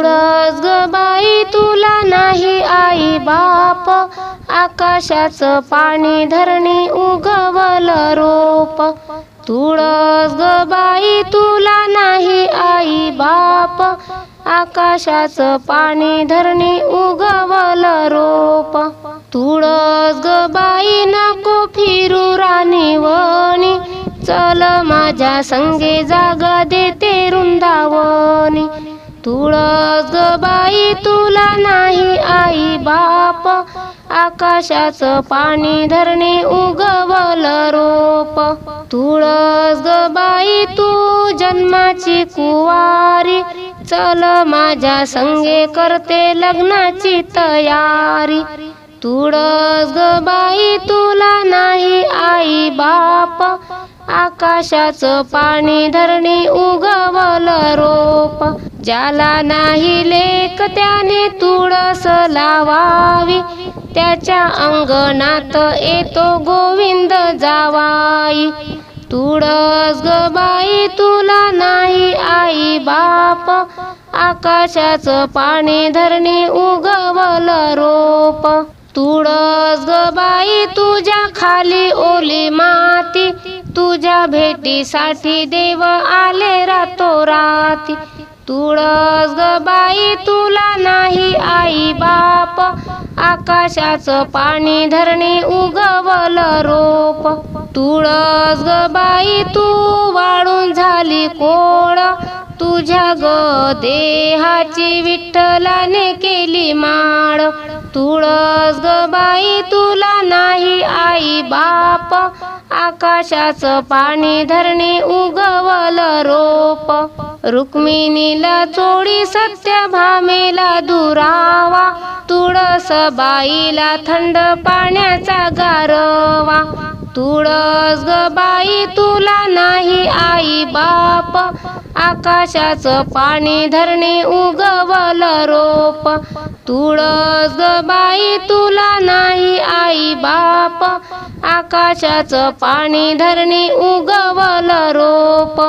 तुळस ग बाई तुला नाही आई बाप. आकाशाचं पाणी धरणी उगवल रोप. तुळस ग बाई तुला नाही आई बाप. आकाशाचं पाणी धरणी उगवल रोप. तुळस ग बाई नको फिरू राणीवणी चल माझ्या संगे जागा देते आकाशाचं पाणी धरणे उगवल रोप. तुळस बाई तू जन्माची कुवारी. चल माझ्या संगे करते लग्नाची तयारी. तुळस बाई तुला नाही आई बाप. आकाशाचं पाणी धरणी उगवल रोप. ज्याला नाही लेक त्याने तुळस लावावी. त्याच्या अंगणात येतो गोविंद जावाई. तुळस ग बाई तुला नाही आई बाप. आकाशाचं पाणी धरणी उगवल रोप. तुळस ग बाई तुझ्या खाली ओली माती. तुझ्या भेटीसाठी देव आले रातो राती तुळस ग बाई तुला नाही आई बाप. आकाशाचं पाणी धरणी उगवल रोप. तुळस ग बाई तू वाळून झा तुझ्या ग देहाची विठ्ठलाने केली माळ. तुळस ग बाई तुला नाही आई बाप. आकाशाचं पाणी धरणी उगवल रोप. रुक्मिणीला चोळी सत्यभामेला दुरावा. तुळस बाईला थंड पाण्याचा गारवा. तुळस ग बाई तुला नाही आई बाप. आकाशाचं पाणी धरणे उगवल रोप. तुळस ग बाई तुला नाही आई बाप. आकाशाचं पाणी धरणे उगवल रोप.